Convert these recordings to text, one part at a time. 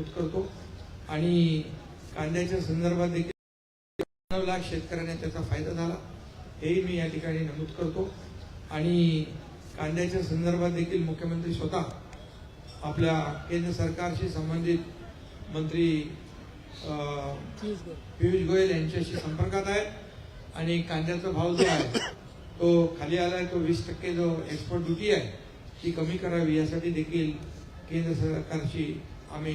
नमूद करतो. आणि कांद्याच्या संदर्भात देखील नऊ लाख शेतकऱ्यांना त्याचा फायदा झाला. हेही मी या ठिकाणी नमूद करतो. आणि कांद्याच्या संदर्भात देखील मुख्यमंत्री स्वतः आपल्या केंद्र सरकारशी संबंधित मंत्री पियुष गोयल यांच्याशी संपर्कात आहेत. आणि कांद्याचा भाव जो आहे तो खाली आलाय तो वीस टक्के जो एक्सपोर्ट ड्युटी आहे ती कमी करावी यासाठी देखील केंद्र सरकारशी आम्ही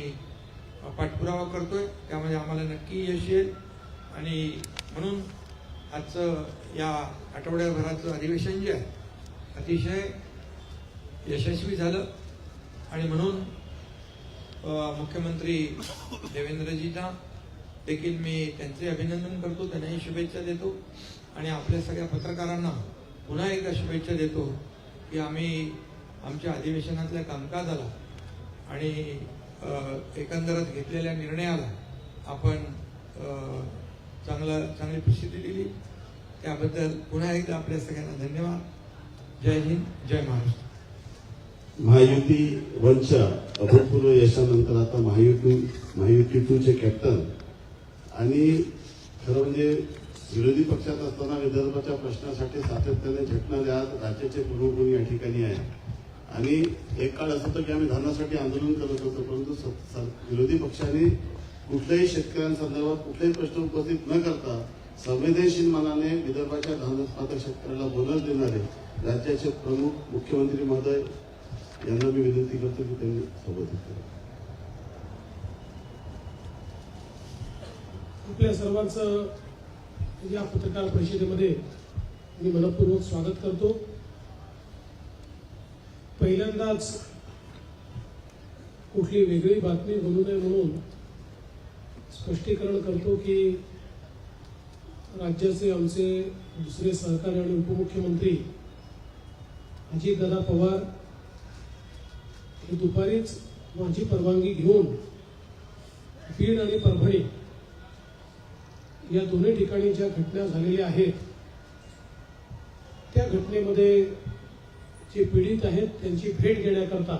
पाठपुरावा करतोय. त्यामध्ये आम्हाला नक्की यश येईल. आणि म्हणून आजचं या आठवड्याभराचं अधिवेशन जे आहे अतिशय यशस्वी झालं. आणि म्हणून मुख्यमंत्री देवेंद्रजींना देखील मी त्यांचे अभिनंदन करतो. त्यांनाही शुभेच्छा देतो. आणि आपल्या सगळ्या पत्रकारांना पुन्हा एकदा शुभेच्छा देतो की आम्ही आमच्या अधिवेशनातल्या कामकाजाला आणि एकंदरच घेतलेल्या निर्णयाला आपण चांगलं चांगली प्रसिद्धी दिली त्याबद्दल पुन्हा एकदा आपल्या सगळ्यांना धन्यवाद. जय हिंद जय महाराष्ट्र. महायुती वंश अभूतपूर्व यशानंतर आता महायुती महायुती टूचे कॅप्टन आणि खरं म्हणजे विरोधी पक्षात असताना विदर्भाच्या प्रश्नासाठी सातत्याने झटणारे आज राज्याचे पूर्वभूमी या ठिकाणी आहे आणि एक काळ असं होतं की आम्ही धानासाठी आंदोलन करत होतो परंतु स- विरोधी पक्षाने कुठल्याही शेतकऱ्यांसंदर्भात कुठलेही प्रश्न उपस्थित न करता संवेदनशील मनाने विदर्भाच्या धान उत्पादक शेतकऱ्याला बोनस देणारे राज्याचे प्रमुख मुख्यमंत्री महोदय यांना मी विनंती करतो की त्यांनी सोबत होते आपल्या सर्वांचं या पत्रकार परिषदेमध्ये मी मनपूर्वक स्वागत करतो. पहिल्यांदाच कुठली वेगळी बातमी बनू नये म्हणून स्पष्टीकरण करतो की राज्याचे आमचे दुसरे सहकारी आणि उपमुख्यमंत्री अजितदादा पवार हे दुपारीच माझी परवानगी घेऊन बीड आणि परभणी या दोन्ही ठिकाणी ज्या घटना झालेल्या आहेत त्या घटनेमध्ये जे पीडित आहेत त्यांची भेट घेण्याकरता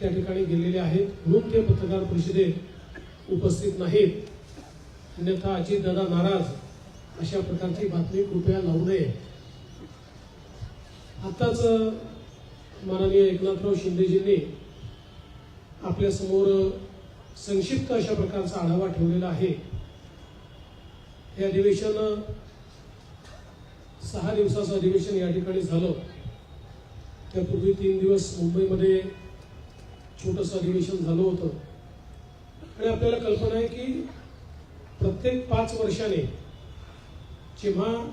त्या ठिकाणी गेलेले आहेत. म्हणून ते पत्रकार परिषदेत उपस्थित नाहीत. अन्यथा अजितदादा नाराज अशा प्रकारची बातमी कृपया लावू नये. आताच माननीय एकनाथराव शिंदेजींनी आपल्यासमोर संक्षिप्त अशा प्रकारचा आढावा ठेवलेला आहे. हे अधिवेशन सहा दिवसाचं अधिवेशन या ठिकाणी झालं. त्यापूर्वी तीन दिवस मुंबईमध्ये छोटंसं अधिवेशन झालं होतं. आणि आपल्याला कल्पना आहे की प्रत्येक पाच वर्षाने जेव्हा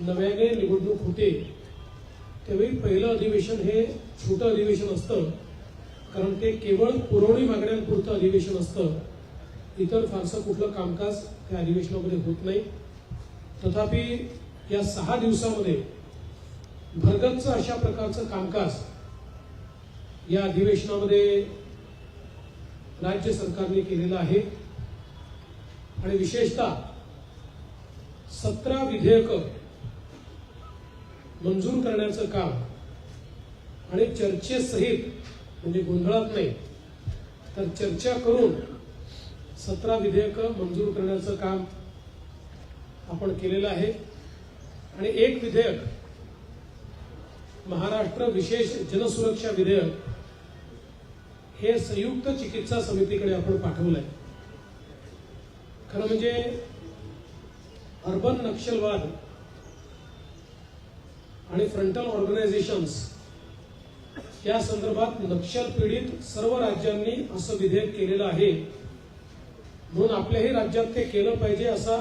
नव्याने निवडणूक होते त्यावेळी पहिलं अधिवेशन हे छोटं अधिवेशन असतं. कारण ते केवळ पुरवणी मागण्यांपुरतं अधिवेशन असतं. इतर फारसं कुठलं कामकाज त्या अधिवेशनामध्ये होत नाही. तथापि या सहा दिवसामध्ये भरगतचं अशा प्रकारचं कामकाज या अधिवेशनामध्ये राज्य सरकारने केलेलं आहे. आणि विशेषतः सतरा विधेयकं मंजूर करण्याचं काम आणि चर्चेसहित म्हणजे गोंधळात नाही तर चर्चा करून सतरा विधेयकं मंजूर करण्याचं काम आपण केलेलं आहे. आणि एक विधेयक महाराष्ट्र विशेष जनसुरक्षा विधेयक हे संयुक्त चिकित्सा समितीकडे आपण पाठवलंय. खरं म्हणजे अर्बन नक्षलवाद आणि फ्रंटल ऑर्गनायझेशन्स या संदर्भात नक्षल पीडित सर्व राज्यांनी असं विधेयक केलेलं आहे. म्हणून आपल्याही राज्यात ते केलं पाहिजे असा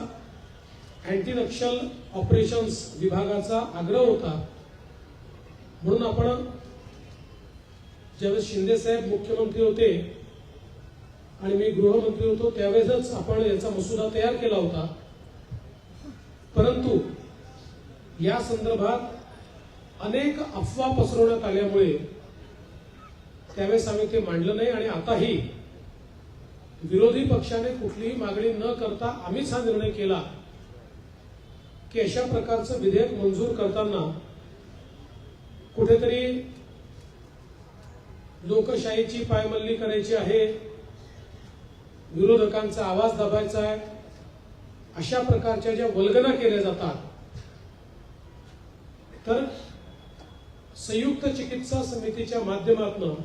अँटी नक्षल ऑपरेशन्स विभागाचा आग्रह होता. म्हणून आपण ज्यावेळेस शिंदे साहेब मुख्यमंत्री होते आणि मी गृहमंत्री होतो त्यावेळेसच आपण याचा मसुदा तयार केला होता. परंतु या संदर्भात अनेक अफवा पसरवण्यात आल्यामुळे त्यावेळेस आम्ही ते मांडलं नाही आणि आताही विरोधी पक्षाने कुठलीही मागणी न करता आम्हीच हा निर्णय केला की अशा प्रकारचं विधेयक मंजूर करताना कुठेतरी लोकशाहीची पायमल्ली करायची आहे. विरोधकांचा आवाज दाबायचा आहे. अशा प्रकारच्या ज्या वल्गना केल्या जातात तर संयुक्त चिकित्सा समितीच्या माध्यमातून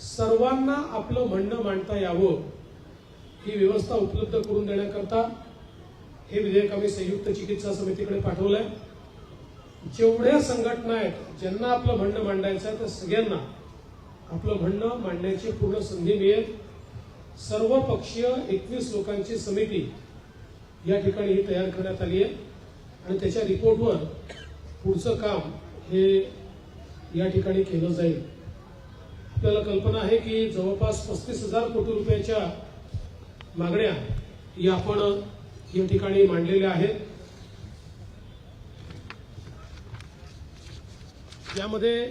सर्वांना आपलं म्हणणं मांडता यावं ही व्यवस्था उपलब्ध करून देण्याकरता हे विधेयक आम्ही संयुक्त चिकित्सा समितीकडे पाठवलंय. जेवढ्या संघटना आहेत ज्यांना आपलं म्हणणं मांडायचं आहे त्या सगळ्यांना आपलं म्हणणं मांडण्याची पूर्ण संधी मिळेल. सर्व पक्षीय एकवीस लोकांची समिती या ठिकाणी ही तयार करण्यात आली आहे. आणि त्याच्या रिपोर्टवर पुढचं काम हे या ठिकाणी केलं जाईल. आपल्याला कल्पना आहे की जवळपास पस्तीस हजार कोटी रुपयाच्या मागण्या या आपण या ठिकाणी मांडलेल्या आहेत. यामध्ये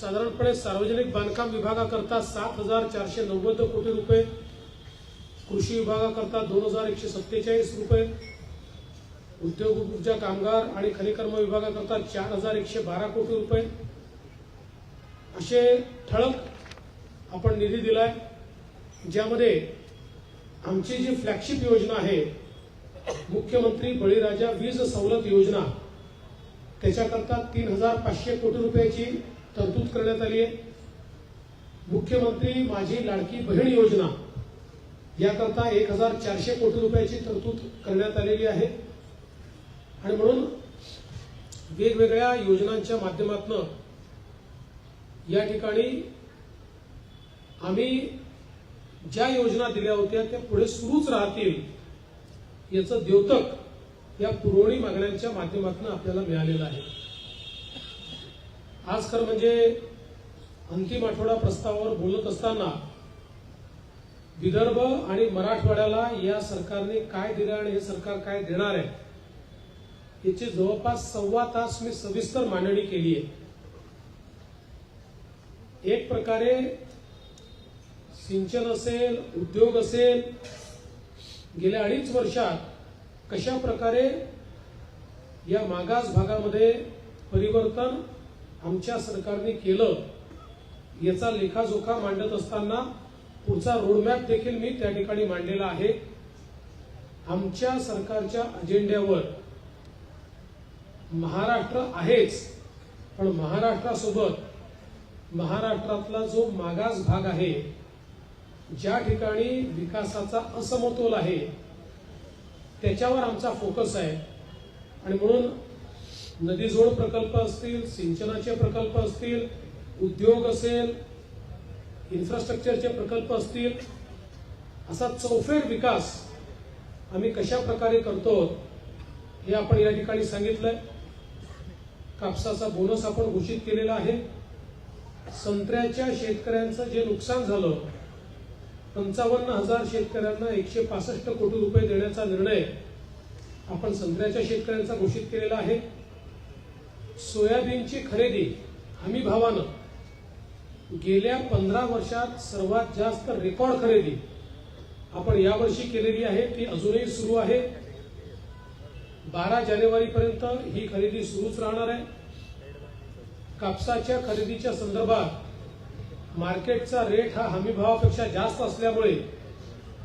साधारणपणे सार्वजनिक बांधकाम विभागाकरता सात हजार चारशे नव्वद कोटी रुपये कृषी विभागाकरता दोन हजार एकशे सत्तेचाळीस रुपये उद्योग ऊर्जा कामगार आणि खनिकर्म विभागाकरता चार हजार एकशे बारा कोटी रुपये. असे ठळक आपण निधी दिलाय ज्यामध्ये आमची जी फ्लॅगशिप योजना आहे मुख्यमंत्री बळीराजा वीज सवलत योजना त्याच्याकरता तीन हजार पाचशे कोटी रुपयाची तरतूद करण्यात आली आहे. मुख्यमंत्री माझी लाडकी बहीण योजना याकरता एक हजार चारशे कोटी रुपयाची तरतूद करण्यात आलेली आहे. आणि म्हणून वेगवेगळ्या योजनांच्या माध्यमातून या ठिकाणी आम्ही ज्या योजना दिल्या होत्या त्या पुढे सुरूच राहतील याचं द्योतक या पुरवणी मागण्यांच्या माध्यमातून आपल्याला मिळालेला आहे. आज खरं म्हणजे अंतिम आठवडा प्रस्तावावर बोलत असताना विदर्भ आणि मराठवाड्याला या सरकारने काय दिलं आणि हे सरकार काय देणार आहे याची जवळपास सव्वा तास मी सविस्तर मांडणी केली आहे. एक प्रकारे सिंचन असेल उद्योग असेल गेल्या अडीच वर्षात कशा प्रकारे या मागास भागामध्ये परिवर्तन आमच्या सरकारने केलं याचा लेखाजोखा मांडत असताना पुढचा रोडमॅप देखील मी त्या ठिकाणी मांडलेला आहे. आमच्या सरकारच्या अजेंड्यावर महाराष्ट्र आहेच पण महाराष्ट्रासोबत महाराष्ट्रातला जो मागास भाग आहे ज्या ठिकाणी विकासाचा असमतोल आहे त्याच्यावर आमचा फोकस आहे. आणि म्हणून नदीजोड प्रकल्प असतील सिंचनाचे प्रकल्प असतील उद्योग असेल इन्फ्रास्ट्रक्चरचे प्रकल्प असतील असा चौफेर विकास आम्ही कशा प्रकारे करतो हे आपण या ठिकाणी सांगितलंय. कापसाचा बोनस आपण घोषित केलेला आहे. संत्र्याच्या शेतकऱ्यांचं जे नुकसान झालं पंचावन्न हजार शेतकऱ्यांना एकशे पासष्ट कोटी रुपये देण्याचा निर्णय आपण संत्र्याच्या शेतकऱ्यांचा घोषित केलेला आहे. सोयाबीनची खरेदी हमी भावानं गेल्या पंधरा वर्षात सर्वात जास्त रेकॉर्ड खरेदी आपण यावर्षी केलेली आहे. ती अजूनही सुरू आहे. बारा जानेवारीपर्यंत ही खरेदी सुरूच राहणार आहे. कापसाच्या खरेदीच्या संदर्भात मार्केटचा रेट हा हमी भावापेक्षा जास्त असल्यामुळे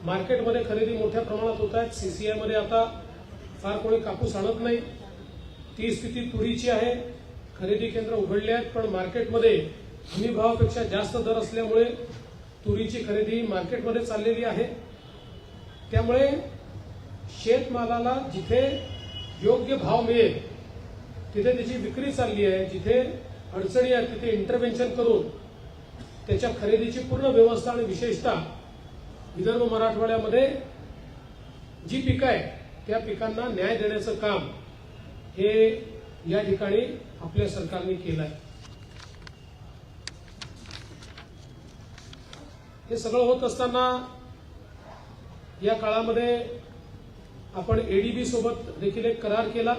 मार्केटमध्ये खरेदी मोठ्या प्रमाणात होत आहेत. सीसीआयमध्ये आता फार कोणी कापूस आणत नाही. ती स्थिती तुरीची आहे. खरेदी केंद्र उघडले आहेत पण मार्केटमध्ये हमी भावापेक्षा जास्त दर असल्यामुळे तुरीची खरेदी मार्केटमध्ये चाललेली आहे. त्यामुळे शेतमालाला जिथे योग्य भाव मिळेल तिथे त्याची विक्री चालली आहे. जिथे अडचणी आहेत तिथे इंटरव्हेन्शन करून त्याच्या खरेदीची पूर्ण व्यवस्था आणि विशेषतः विदर्भ मराठवाड्यामध्ये जी पिकं आहे त्या पिकांना न्याय देण्याचं काम हे या ठिकाणी आपल्या सरकारने केलं आहे. हे सगळं होत असताना या काळामध्ये आपण एडीबी सोबत देखील एक करार केला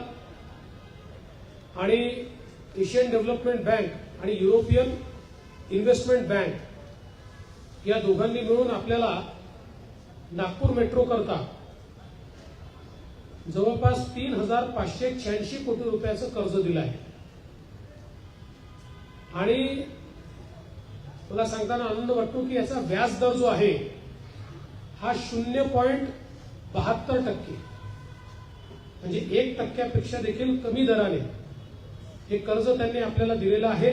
आणि एशियन डेव्हलपमेंट बँक आणि युरोपियन इन्व्हेस्टमेंट बँक या दोघांनी मिळून आपल्याला नागपूर मेट्रो करता. जवळपास तीन हजार पाचशे शहाऐंशी कोटी रुपयाचं कर्ज दिलं आहे. आणि मला सांगताना आनंद वाटतो की याचा व्याज दर जो आहे हा शून्य पॉईंट बहात्तर टक्के. म्हणजे एक टक्क्यापेक्षा देखील कमी दराने हे कर्ज त्यांनी आपल्याला दिलेलं आहे.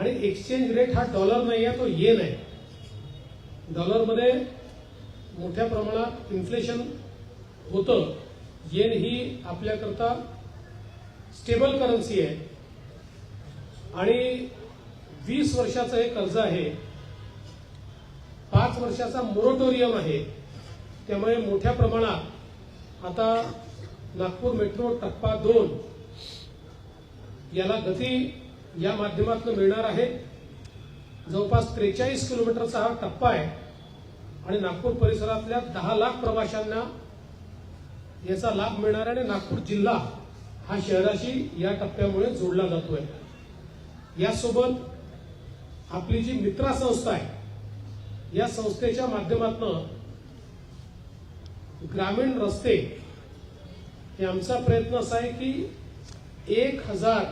आणि एक्सचेंज रेट हा डॉलर नाही आहे तो येन आहे. डॉलरमध्ये मोठ्या प्रमाणात इन्फ्लेशन होतं. येन ही आपल्याकरता स्टेबल करन्सी आहे. आणि वीस वर्षाचं हे कर्ज आहे. पाच वर्षाचा मोरोटोरियम आहे. त्यामुळे मोठ्या प्रमाणात आता नागपूर मेट्रो टप्पा दोन याला गती या माध्यमातून मिळणार आहे. जवळपास त्रेचाळीस किलोमीटरचा हा टप्पा आहे. आणि नागपूर परिसरातल्या दहा लाख प्रवाशांना याचा लाभ मिळणार आहे आणि नागपूर जिल्हा हा शहराशी या टप्प्यामुळे जोडला जातोय. यासोबत आपली जी मित्रा संस्था आहे या संस्थेच्या माध्यमातून ग्रामीण रस्ते हे आमचा प्रयत्न असा आहे की एक हजार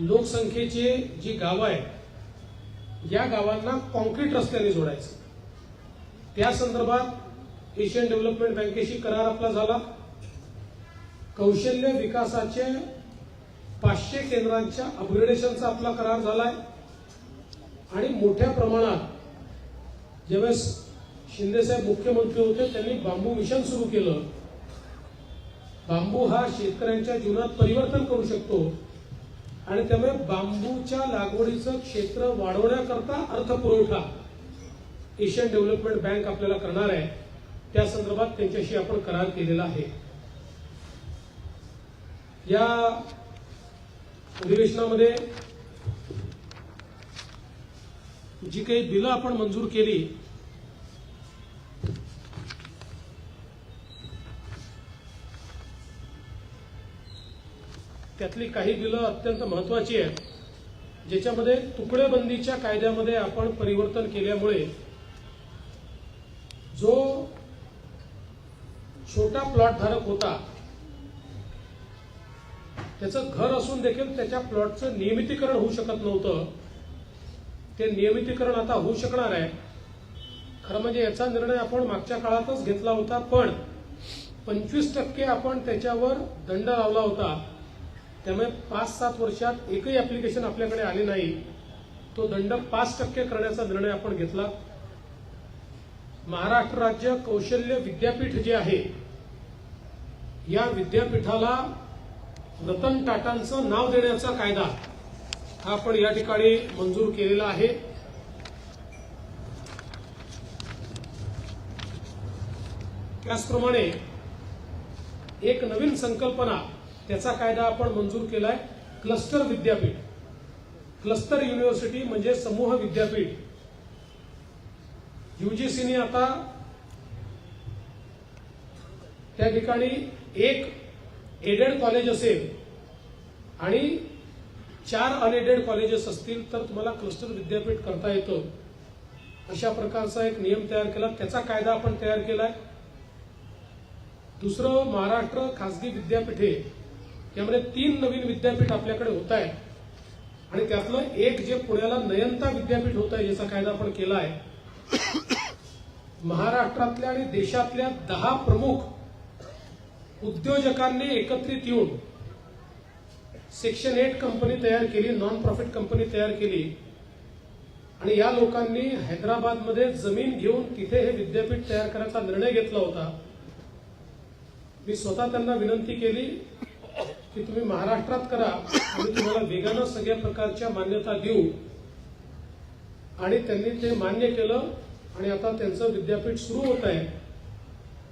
लोकसंख्येचे जी गावं आहेत या गावांना कॉन्क्रीट रस्त्याने जोडायचं. त्या संदर्भात एशियन डेव्हलपमेंट बँकेशी करार आपला झाला. कौशल्य विकासाचे पाचशे केंद्रांच्या अपग्रेडेशनचा आपला करार झालाय. आणि मोठ्या प्रमाणात ज्यावेळेस शिंदेसाहेब मुख्यमंत्री होते त्यांनी बांबू मिशन सुरू केलं. बांबू हा शेतकऱ्यांच्या जीवनात परिवर्तन करू शकतो. आणि त्यामुळे बांबूच्या लागवडीचं क्षेत्र वाढवण्याकरता अर्थपुरवठा एशियन डेव्हलपमेंट बँक आपल्याला करणार आहे. त्या संदर्भात त्यांच्याशी आपण करार केलेला आहे. या अधिवेशनामध्ये जी काही बिलं आपण मंजूर केली त्यातली काही बिलं अत्यंत महत्वाची आहेत ज्याच्यामध्ये तुकडेबंदीच्या कायद्यामध्ये आपण परिवर्तन केल्यामुळे जो छोटा प्लॉट धारक होता त्याचं घर असून देखील त्याच्या प्लॉटचं नियमितीकरण होऊ शकत नव्हतं. ते नियमितीकरण आता होऊ शकणार आहे. खरं म्हणजे याचा निर्णय आपण मागच्या काळातच घेतला होता पण पंचवीस टक्के आपण त्याच्यावर दंड लावला होता. त्यामुळे पाच सात वर्षात एकही ऍप्लिकेशन आपल्याकडे आली नाही. तो दंड पाच टक्के करण्याचा निर्णय आपण घेतला. महाराष्ट्र राज्य कौशल्य विद्यापीठ जे आहे या विद्यापीठाला रतन टाटांचं नाव देण्याचा कायदा हा आपण या ठिकाणी मंजूर केलेला आहे. त्याचप्रमाणे एक नवीन संकल्पना त्याचा कायदा आपण मंजूर केलाय. क्लस्टर विद्यापीठ. क्लस्टर युनिव्हर्सिटी म्हणजे समूह विद्यापीठ. युजीसीने आता त्या ठिकाणी एक एडेड कॉलेज असेल आणि चार अनएडेड कॉलेजेस असतील तर तुम्हाला क्लस्टर विद्यापीठ करता येतं. अशा प्रकारचा एक नियम तयार केला. त्याचा कायदा आपण तयार केलाय. दुसरं महाराष्ट्र खासगी विद्यापीठे. त्यामुळे तीन नवीन विद्यापीठ आपल्याकडे होत आहे. आणि त्यातलं एक जे पुण्याला नयनता विद्यापीठ होत आहे याचा कायदा आपण केला आहे. महाराष्ट्रातल्या आणि देशातल्या दहा प्रमुख उद्योजकांनी एकत्रित येऊन सेक्शन एट कंपनी तयार केली नॉन प्रॉफिट कंपनी तयार केली. आणि या लोकांनी हैदराबादमध्ये जमीन घेऊन तिथे हे विद्यापीठ तयार करायचा निर्णय घेतला होता. मी स्वतः त्यांना विनंती केली की तुम्ही महाराष्ट्रात करा आम्ही तुम्हाला वेगानं सगळ्या प्रकारच्या मान्यता देऊ. आणि त्यांनी ते मान्य केलं आणि आता त्यांचं विद्यापीठ सुरू होत आहे.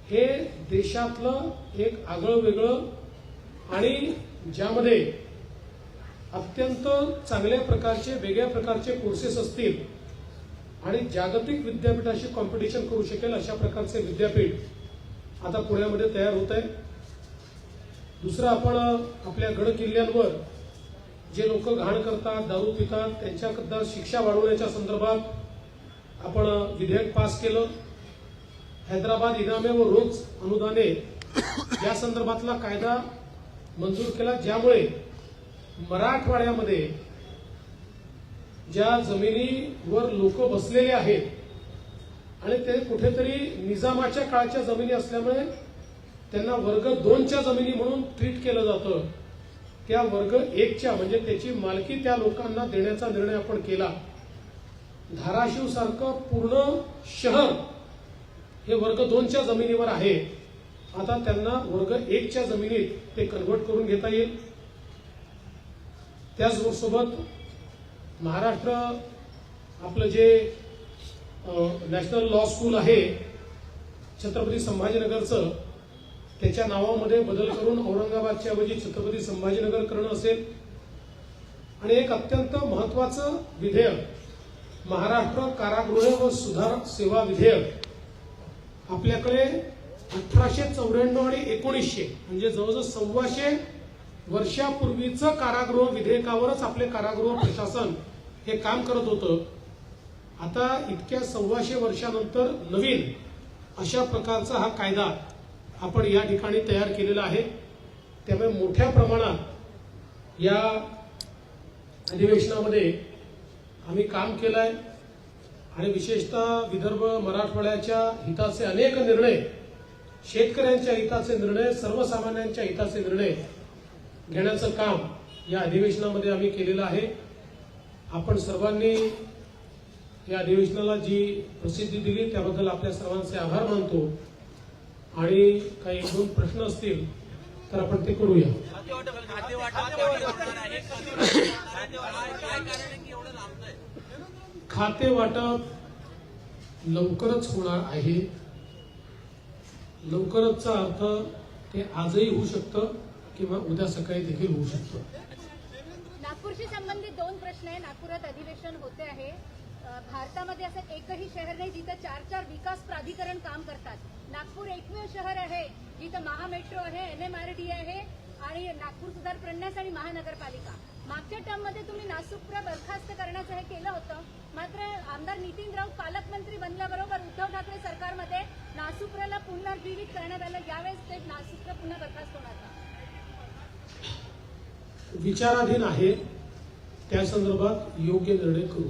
हे देशातलं एक आगळं वेगळं आणि ज्यामध्ये अत्यंत चांगल्या प्रकारचे वेगळ्या प्रकारचे कोर्सेस असतील आणि जागतिक विद्यापीठाशी कॉम्पिटिशन करू शकेल अशा प्रकारचे विद्यापीठ आता पुण्यामध्ये तयार होत आहे. दुसरं आपण आपल्या गड किल्ल्यांवर जे लोक घाण करतात दारू पितात त्यांच्याकरता शिक्षा वाढवण्याच्या संदर्भात आपण विधेयक पास केलं. हैदराबाद इनामे व रोज अनुदाने या संदर्भातला कायदा मंजूर केला ज्यामुळे मराठवाड्यामध्ये ज्या जमिनीवर लोक बसलेले आहेत आणि ते कुठेतरी निजामाच्या काळच्या जमिनी असल्यामुळे त्यांना वर्ग दोनच्या जमिनी म्हणून ट्रीट केलं जातं. त्या वर्ग एकच्या म्हणजे त्याची मालकी त्या लोकांना देण्याचा निर्णय आपण केला. धाराशिव सारखं पूर्ण शहर हे वर्ग दोनच्या जमिनीवर आहे. आता त्यांना वर्ग एकच्या जमिनीत ते कन्व्हर्ट करून घेता येईल. त्याचसोबत महाराष्ट्र आपलं जे नॅशनल लॉ स्कूल आहे छत्रपती संभाजीनगरचं त्याच्या नावामध्ये बदल करून औरंगाबादच्या ऐवजी छत्रपती संभाजीनगर करणं असेल. आणि एक अत्यंत महत्वाचं विधेयक महाराष्ट्र कारागृह व सुधार सेवा विधेयक आपल्याकडे अठराशे चौऱ्याण्णव आणि एकोणीसशे म्हणजे जवळजवळ सव्वाशे वर्षापूर्वीचं कारागृह विधेयकावरच आपले कारागृह प्रशासन हे काम करत होतं. आता इतक्या सव्वाशे वर्षानंतर नवीन अशा प्रकारचा हा कायदा आपण या ठिकाणी तयार केलेला आहे. त्यामुळे मोठ्या प्रमाणात या अधिवेशनामध्ये आम्ही काम केलं आहे आणि विशेषतः विदर्भ मराठवाड्याच्या हिताचे अनेक निर्णय शेतकऱ्यांच्या हिताचे निर्णय सर्वसामान्यांच्या हिताचे निर्णय घेण्याचं काम या अधिवेशनामध्ये आम्ही केलेलं आहे. आपण सर्वांनी या अधिवेशनाला जी प्रसिद्धी दिली त्याबद्दल आपल्या सर्वांचे आभार मानतो. आणि काही दोन प्रश्न असतील तर आपण ते करूया. खाते वाटप लवकरच होणार आहे. लवकरचचा अर्थ ते आजही होऊ शकतं किंवा उद्या सकाळी देखील होऊ शकतं. नागपूरशी संबंधित दोन प्रश्न आहे. नागपुरात अधिवेशन होते आहे. भारतामध्ये असं एकही शहर नाही जिथं चार चार विकास प्राधिकरण काम करतात. नागपूर एकमेव शहर आहे जिथं महामेट्रो आहे एनएमआरडी आहे आणि नागपूर सुधार प्रन्यास आणि महानगरपालिका. मागच्या टर्ममध्ये तुम्ही नासूकला बरखास्त करण्याचं हे केलं होतं. मात्र आमदार नितीन राऊत पालकमंत्री बनल्याबरोबर उद्धव ठाकरे सरकारमध्ये नासूप्रला पुनर्जीवित करण्यात आलं. यावेळेस ते नासिकला पुन्हा बरखास्त होणार विचाराधीन आहे. त्या संदर्भात योग्य निर्णय करू.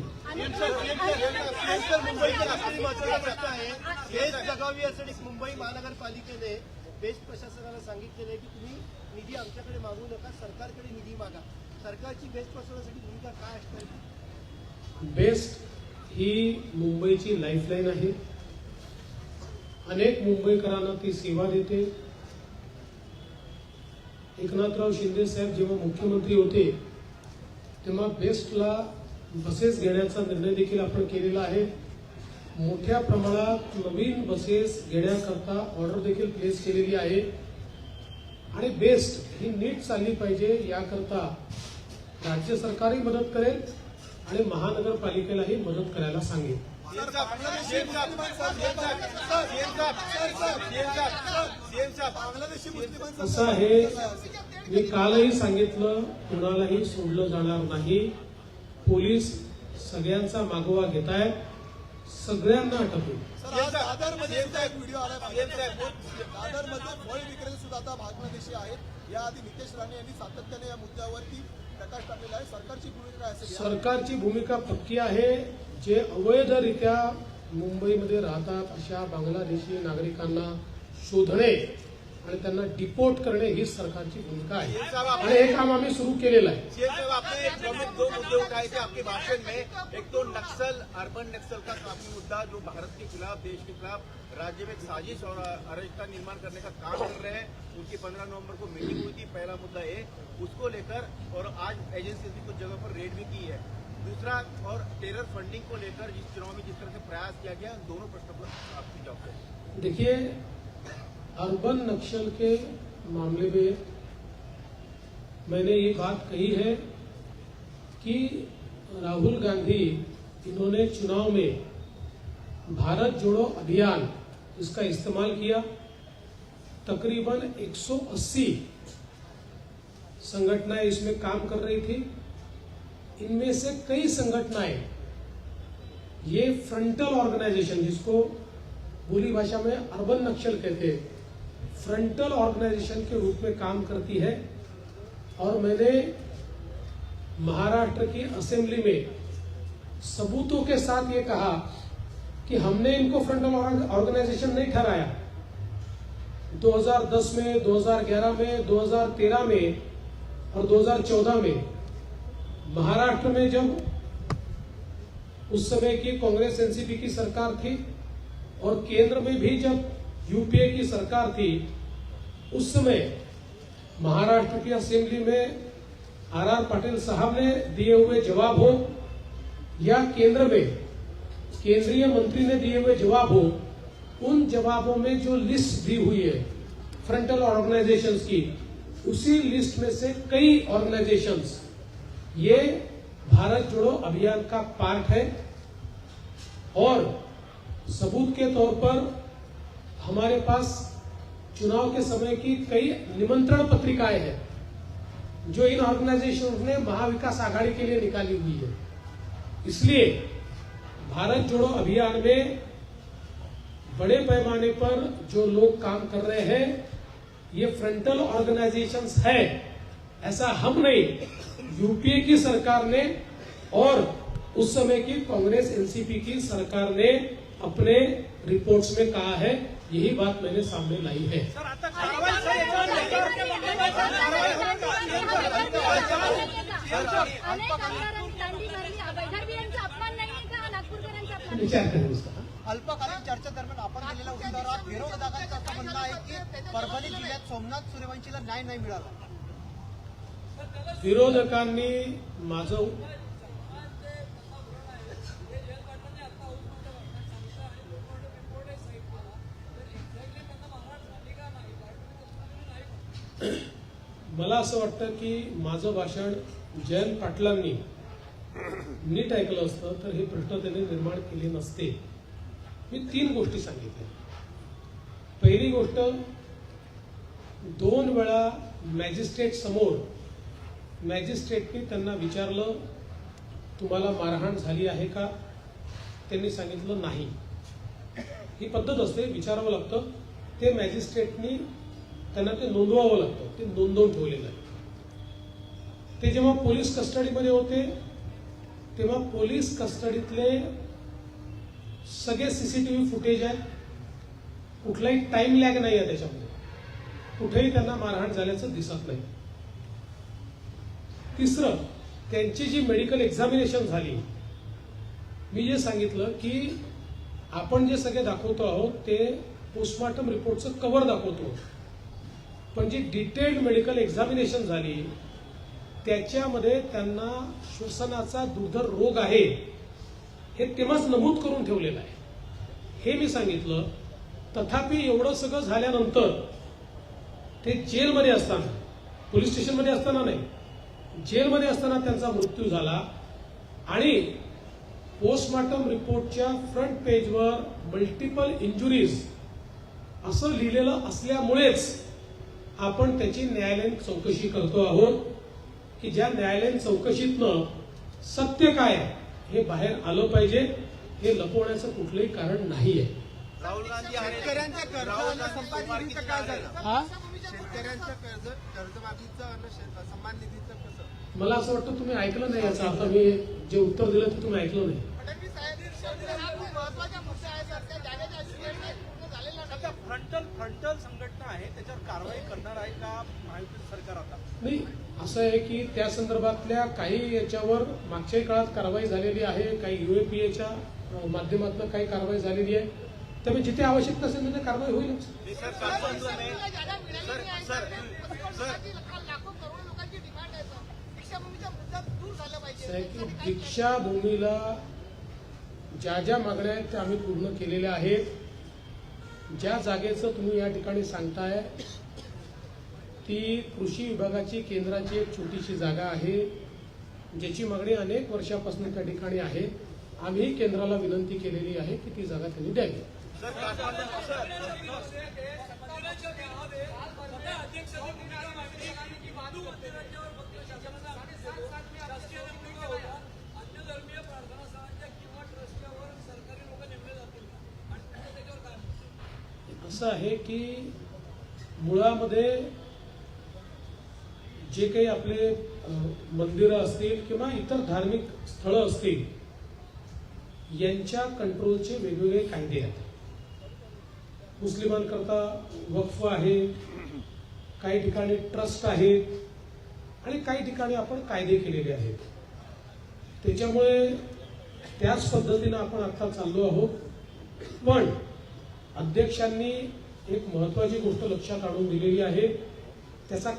आहे जगावी यासाठी मुंबई महानगरपालिकेने बेस्ट प्रशासनाला सांगितलेलं आहे की तुम्ही निधी आमच्याकडे मागू नका सरकारकडे निधी मागा. सरकारची बेस्ट प्रशासनासाठी भूमिका काय असणार? बेस्ट ही मुंबईची लाईफलाईन आहे. अनेक मुंबईकरांना ती सेवा देते. एकनाथराव शिंदे साहेब जेव्हा मुख्यमंत्री होते तेव्हा बेस्टला बसेस घेण्याचा निर्णय देखील आपण केलेला आहे. मोठ्या प्रमाणात नवीन बसेस घेण्याकरता ऑर्डर देखील प्लेस केलेली आहे. आणि बेस्ट ही नीट चालली पाहिजे याकरता राज्य सरकारही मदत करेल आणि महानगरपालिकेलाही मदत करायला सांगेल. असं आहे. मी कालही सांगितलं कुणालाही सोडलं जाणार नाही. पोलीस सगळ्यांचा मागोवा घेत आहेत सगळ्यांना अटकू दादरमध्ये सुद्धा एक व्हिडिओ आला दादरमध्ये फळ विक्रेते सुद्धा आता बांगलादेशी आहेत. याआधी नितेश राणे यांनी सातत्याने या मुद्द्यावरती प्रकाश टाकलेला आहे. सरकारची भूमिका काय असेल या- सरकारची भूमिका पक्की आहे. जे अवैधरित्या मुंबईमध्ये राहतात अशा बांगलादेशी नागरिकांना शोधणे आणि त्यांना डिपोर्ट करणे ही सरकारची भूमिका आहे. आणि हे काम आम्ही सुरू केलेलं आहे. आपने प्रमुख दो मुद्दे उठाए थे आपके भाषण में एक तो नक्सल अर्बन नक्सल का काफ़ी मुद्दा जो भारत के खिलाफ देश के खिलाफ राज्य में एक साजिश और अराजकता निर्माण करने का काम कर रहे हैं उनकी पंद्रह नवंबर को मीटिंग हुई थी पहला मुद्दा ये। उसको लेकर और आज एजेंसी ने कुछ जगह पर रेड भी की है। दूसरा और टेरर फंडिंग को लेकर जिस चुनाव में जिस तरह से प्रयास किया गया दोनों प्रश्नों पर आपकी जवाब देखिए अर्बन नक्सल के मामले में मैंने ये बात कही है कि राहुल गांधी इन्होंने चुनाव में भारत जोड़ो अभियान इसका इस्तेमाल किया। तकरीबन 180 संगठनाएँ इसमें काम कर रही थी। इनमें से कई संगठनाएँ ये फ्रंटल ऑर्गेनाइजेशन जिसको बोली भाषा में अर्बन नक्सल कहते हैं फ्रंटल ऑर्गेनाइजेशन के रूप में काम करती है। और मैंने महाराष्ट्र की असेंबली में सबूतों के साथ ये कहा कि हमने इनको फ्रंटल ऑर्गेनाइजेशन नहीं ठहराया। 2010 में 2011 में 2013 में और 2014 में महाराष्ट्र में जब उस समय की कांग्रेस एनसीपी की सरकार थी और केंद्र में भी जब यूपीए की सरकार थी, उस समय महाराष्ट्र की असेंबली में आर आर पाटिल साहब ने दिए हुए जवाब हो, या केंद्र में, केंद्रीय मंत्री ने दिए हुए जवाब हो, उन जवाबों में जो लिस्ट दी हुई है फ्रंटल ऑर्गेनाइजेशंस की, उसी लिस्ट में से कई ऑर्गेनाइजेशंस ये भारत जोड़ो अभियान का पार्ट है, और सबूत के तौर पर हमारे पास चुनाव के समय की कई निमंत्रण पत्रिकाएँ हैं, जो इन ऑर्गेनाइजेशन ने महाविकास आघाड़ी के लिए निकाली हुई है। इसलिए भारत जोड़ो अभियान में बड़े पैमाने पर जो लोग काम कर रहे हैं, ये फ्रंटल ऑर्गेनाइजेशन है। ऐसा हम नहीं यूपीए की सरकार ने और उस समय की कांग्रेस एनसीपी की सरकार ने अपने रिपोर्ट्स में कहा है यही बात मैंने सामने लाई है सर आता कारवाई अनेक आमदारांनी दांडी मारली वैधारवीरांचा अपमान नाही आहे का नागपूरकरांचा अपमान आहे? विचार करें उसका अल्पकालीन चर्चेदरम्यान आपण दिलेल्या उत्तरात विरोधकांचं असं म्हणणं आहे की परभणी जिल्ह्यात सोमनाथ सूर्यवंशीला न्याय नाही मिळाला विरोधकांनी माझं मला असं वाटतं की माझं भाषण जयंत पाटलांनी नीट ऐकलं असतं तर हे प्रश्न त्यांनी निर्माण केले नसते. मी तीन गोष्टी सांगितल्या. पहिली गोष्ट दोन वेळा मॅजिस्ट्रेट समोर मॅजिस्ट्रेटने त्यांना विचारलं तुम्हाला मारहाण झाली आहे का? त्यांनी सांगितलं नाही. ही पद्धत असते विचारावं लागतं. ते मॅजिस्ट्रेटनी त्यांना ते नोंदवावं लागतं. ते नोंदवून ठेवलेलं आहे. ते जेव्हा पोलीस कस्टडीमध्ये होते तेव्हा पोलीस कस्टडीतले सगळे सीसीटीव्ही फुटेज आहेत कुठलाही टाइम लॅग नाही आहे त्याच्यामध्ये. कुठेही त्यांना मारहाण झाल्याचं दिसत नाही. तिसरं त्यांची जी मेडिकल एक्झामिनेशन झाली मी जे सांगितलं की आपण जे सगळे दाखवतो आहोत ते पोस्टमॉर्टम रिपोर्टचं कव्हर दाखवतो. पण जी डिटेल्ड मेडिकल एक्झामिनेशन झाली त्याच्यामध्ये त्यांना श्वसनाचा दुर्धर रोग आहे हे तेव्हाच नमूद करून ठेवलेलं आहे. हे मी सांगितलं तथापि एवढं सगळं झाल्यानंतर ते जेलमध्ये असताना पोलीस स्टेशनमध्ये असताना नाही जेलमध्ये असताना त्यांचा मृत्यू झाला आणि पोस्टमॉर्टम रिपोर्टच्या फ्रंट पेजवर मल्टिपल इंजुरीज असं लिहिलेलं असल्यामुळेच आपण त्याची न्यायालयीन चौकशी करतो आहोत की ज्या न्यायालयीन चौकशीतनं सत्य काय आहे हे बाहेर आलं पाहिजे हे लपवण्याचं कुठलंही कारण नाही आहे राहुल गांधी मला असं वाटतं तुम्ही ऐकलं नाही याचा अर्थ. मी जे उत्तर दिलं ते तुम्ही ऐकलं नाही फडणवीस साहेब हा खूप महत्त्वाचा मुद्दा आहे सर त्या जागेचा estimate पूर्ण झालेला नाही. आता फ्रंटल फ्रंटल संघटना आहे त्याच्यावर कारवाई करणार आहे का महायुती सरकार आता नाही असं आहे की त्या संदर्भातल्या काही याच्यावर मागच्याही काळात कारवाई झालेली आहे काही युएपीएच्या माध्यमातून काही कारवाई झालेली आहे त्यामुळे जिथे आवश्यकता असेल तिथे कारवाई होईलच काय दीक्षाभूमीला ज्या ज्या मागण्या आहेत त्या आम्ही पूर्ण केलेल्या आहेत ज्या जागेचं तुम्ही या ठिकाणी सांगताय ती कृषी विभागाची केंद्राची एक छोटीशी जागा आहे ज्याची मागणी अनेक वर्षापासून त्या ठिकाणी आहे. आम्ही केंद्राला विनंती केलेली आहे की ती जागा त्यांनी द्यावी. असं आहे की मुळामध्ये जे काही आपले मंदिरं असतील किंवा इतर धार्मिक स्थळं असतील यांच्या कंट्रोलचे वेगवेगळे कायदे आहेत. मुस्लिमांकरता वक्फ आहे काही ठिकाणी ट्रस्ट आहेत आणि काही ठिकाणी आपण कायदे केलेले आहेत. त्याच्यामुळे त्याच पद्धतीनं आपण आता चाललो आहोत. पण अध्यक्षांनी एक महत्वाची गोष्ट लक्षात आणून दिलेली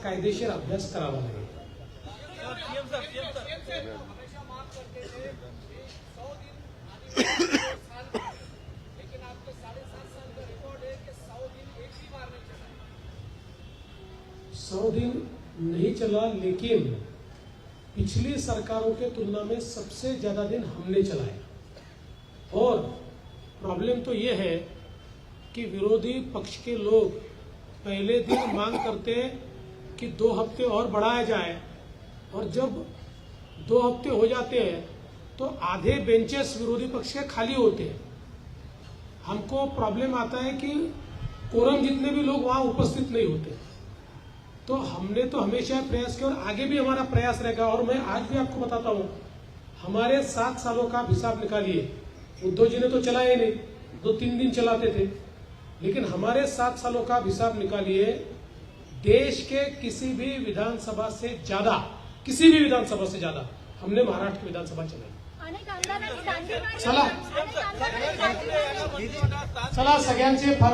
कायदेशीर अभ्यास करावा सर सौ दिन नहीं चला, लेकिन पिछली सरकारों के तुलना में सबसे ज़्यादा दिन हमने चलाया और प्रॉब्लम तो ये है कि विरोधी पक्ष के लोग पहले दिन मांग करते हैं कि दो हफ़्ते और बढ़ाया जाए। और जब दो हफ़्ते हो जाते हैं तो आधे बेंचेस विरोधी पक्ष के खाली होते हैं। हमको प्रॉब्लम आता है कि कोरम जितने भी लोग वहाँ उपस्थित नहीं होते। तो हमने तो हमेशा प्रयास किया और आगे भी हमारा प्रयास रहेगा। और मैं आज भी आपको बताता हूँ, हमारे सात सालों का हिसाब निकालिए। उद्धव जी ने तो चलाए नहीं, दो तीन दिन चलाते थे। लेकिन हमारे सात सालों का हिसाब निकालिए देश के किसी भी विधानसभा से ज़्यादा किसी भी विधानसभा से ज़्यादा हमने महाराष्ट्र की विधानसभा चलाई. चला. चला सगळ्यांचे फार